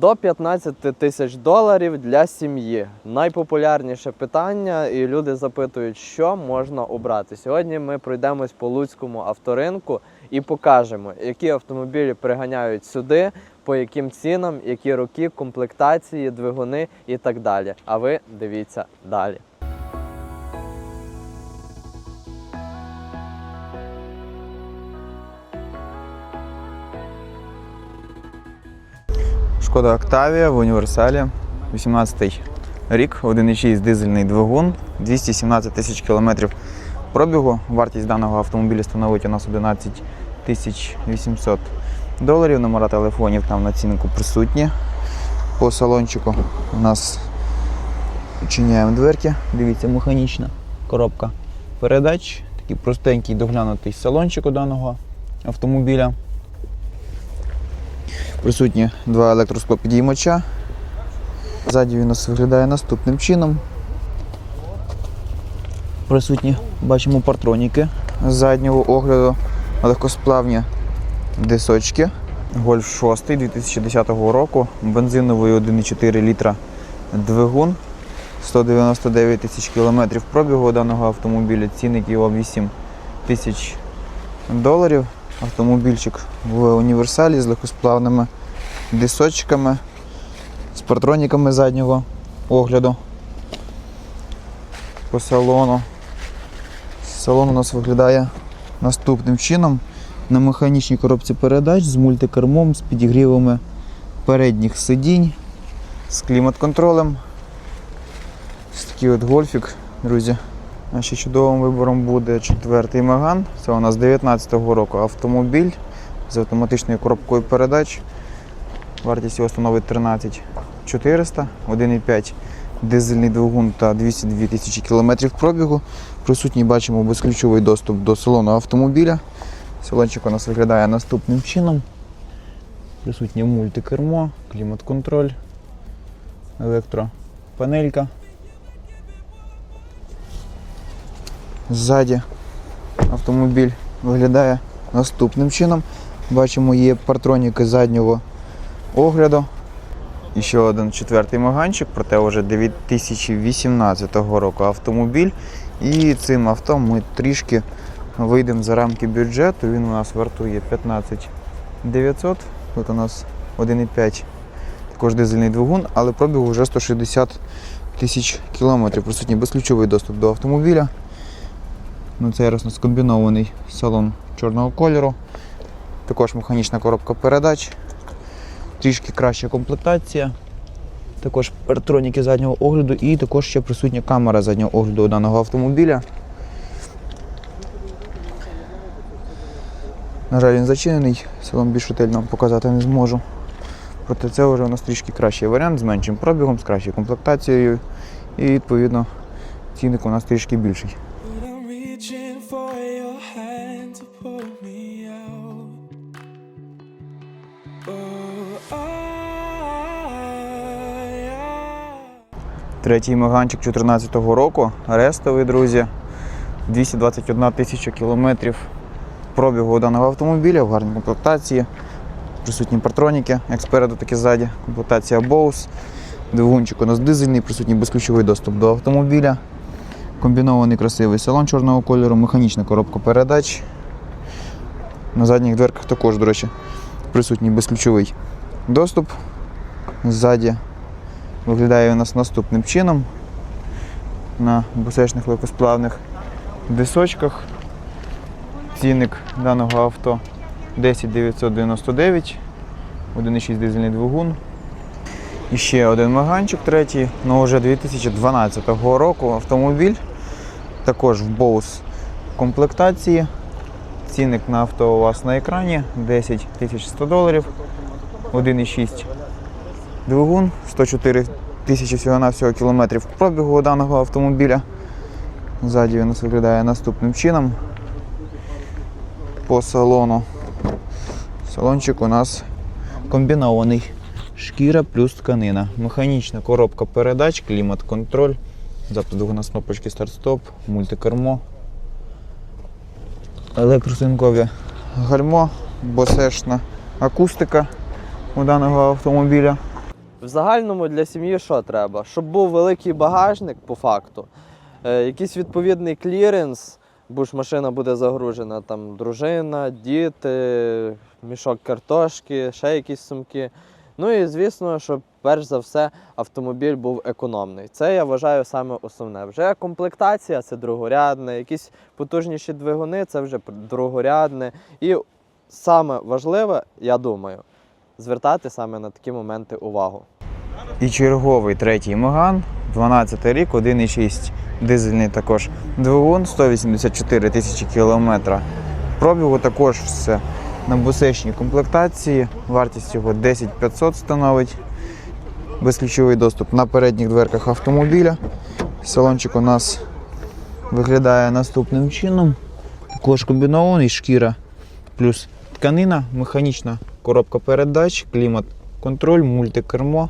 До 15 тисяч доларів для сім'ї. Найпопулярніше питання, і люди запитують, що можна обрати. Сьогодні ми пройдемось по Луцькому авторинку і покажемо, які автомобілі приганяють сюди, по яким цінам, які роки, комплектації, двигуни і так далі. А ви дивіться далі. Шкода Октавія в універсалі. 18-й рік, 1,6 дизельний двигун, 217 тисяч кілометрів пробігу. Вартість даного автомобіля становить у нас 11 тисяч 800 доларів. Номера телефонів там на ціннику присутні. По салончику у нас відчиняємо дверки. Дивіться, механічна коробка передач. Такий простенький доглянутий салончик у даного автомобіля. Присутні два електросклопідіймача. Ззаді він у нас виглядає наступним чином. Присутні бачимо партроніки з заднього огляду, легкосплавні дисочки. Гольф 6 2010 року, бензиновий 1,4 літра двигун, 199 тисяч кілометрів пробігу даного автомобіля, цінник його 8 тисяч доларів. Автомобільчик в універсалі з легкосплавними дисочками, з партроніками заднього огляду по салону. Салон у нас виглядає наступним чином. На механічній коробці передач з мультикермом, з підігрівами передніх сидінь, з клімат-контролем. Ось такий от гольфік, друзі. А ще чудовим вибором буде четвертий Меган. Це у нас 19-го року автомобіль з автоматичною коробкою передач. Вартість його становить 13 400, 1,5 дизельний двигун та 202 тисячі кілометрів пробігу. Присутній бачимо безключовий доступ до салону автомобіля. Салончик у нас виглядає наступним чином. Присутнє мультикермо, клімат-контроль, електропанелька. Ззаді автомобіль виглядає наступним чином. Бачимо, є партроніки заднього огляду. І ще один четвертий маганчик, проте вже 2018 року автомобіль. І цим авто ми трішки вийдемо за рамки бюджету. Він у нас вартує 15 900. Тут у нас 1,5 також дизельний двигун, але пробігу вже 160 тисяч кілометрів. Присутній безключовий доступ до автомобіля. Ну, Це раз у нас комбінований салон чорного кольору. Також механічна коробка передач. Трішки краща комплектація. Також партроніки заднього огляду і також ще присутня камера заднього огляду даного автомобіля. На жаль, він зачинений, салон більш ретельно показати не зможу. Проте це вже у нас трішки кращий варіант з меншим пробігом, з кращою комплектацією і відповідно цінник у нас трішки більший. Третій Меганчик 2014 року, рестовий, друзі. 221 тисяча кілометрів пробігу даного автомобіля в гарній комплектації. Присутні партроніки, як спереду, так і ззаді. Комплектація Bose. Двигунчик у нас дизельний, присутній безключовий доступ до автомобіля. Комбінований красивий салон чорного кольору, механічна коробка передач. На задніх дверках також, до речі, присутній безключовий доступ. Ззаді Виглядає у нас наступним чином. На бусечних легкосплавних дисочках. Цінник даного авто 10 999, 1,6 дизельний двигун. І ще один маганчик третій, ну вже 2012 року автомобіль. Також в Bose комплектації. Цінник на авто у вас на екрані 10 100 доларів, 1,6 двигун, 104 тисячі всього-навсього кілометрів пробігу даного автомобіля. Ззаді він виглядає наступним чином. По салону. Салончик у нас комбінований. Шкіра плюс тканина. Механічна коробка передач, клімат-контроль. Запуск двигуна з кнопочки старт-стоп, мультикермо. Електросинкове гальмо, босешна акустика у даного автомобіля. В загальному для сім'ї що треба? Щоб був великий багажник по факту, е, якийсь відповідний кліренс, бо ж машина буде загружена, там дружина, діти, мішок картошки, ще якісь сумки. Ну і звісно, щоб перш за все автомобіль був економний. Це я вважаю саме основне. Вже комплектація це другорядне, якісь потужніші двигуни це вже другорядне. І саме важливе, я думаю, звертати саме на такі моменти увагу. І черговий третій Меган, 12 рік, 1,6 дизельний також двигун, 184 тисячі кілометра. Пробігу також все на бусечній комплектації. Вартість його 10 500 становить. Безключовий доступ на передніх дверках автомобіля. Салончик у нас виглядає наступним чином. Також комбінований шкіра плюс тканина, механічна коробка передач, клімат, контроль, мультикермо.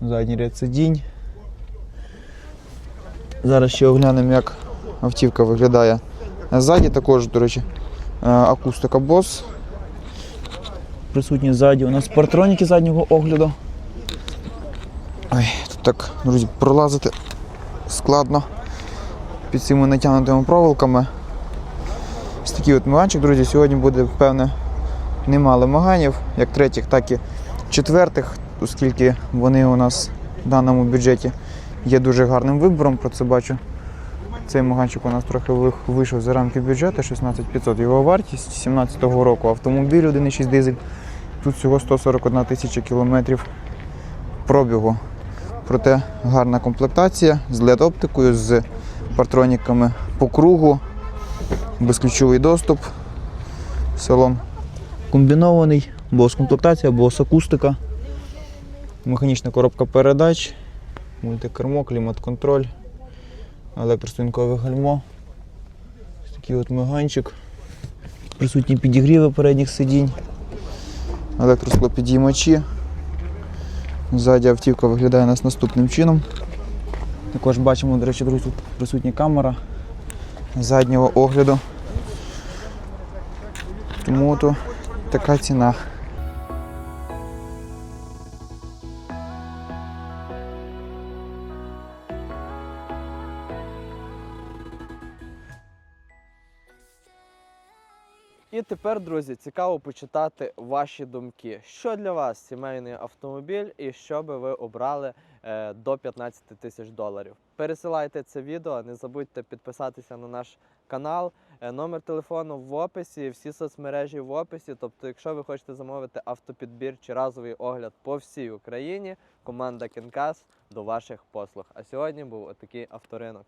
Задній ряд сидінь. Зараз ще оглянемо, як автівка виглядає ззаді. Також, до речі, е, акустика Bose. Присутні ззаді у нас партроніки заднього огляду. Ой, тут так, друзі, пролазити складно під цими натягнутими проволоками. Ось такий от меганчик, друзі, сьогодні буде, певне, немало маганів, як третіх, так і четвертих, оскільки вони у нас в даному бюджеті є дуже гарним вибором, про це бачу. Цей маганчик у нас трохи вийшов за рамки бюджету, 16500 його вартість 17-го року. Автомобіль 1,6 дизель. Тут всього 141 тисяча кілометрів пробігу. Проте гарна комплектація з LED-оптикою, з партроніками по кругу, безключовий доступ. Салон комбінований, бос комплектація, бос акустика, механічна коробка передач, мультикермо, клімат-контроль, електростінкове гальмо. Ось такий от меганчик. Присутні підігріви передніх сидінь, електросклопідіймачі. Ззаді автівка виглядає у нас наступним чином. Також бачимо, до речі, друзі, тут присутня камера заднього огляду. Тому то така ціна. І тепер, друзі, цікаво почитати ваші думки. Що для вас сімейний автомобіль і що би ви обрали е, до 15 тисяч доларів? Пересилайте це відео, не забудьте підписатися на наш канал. Е, номер телефону в описі, всі соцмережі в описі. Тобто, якщо ви хочете замовити автопідбір чи разовий огляд по всій Україні, команда Кінкас до ваших послуг. А сьогодні був отакий авторинок.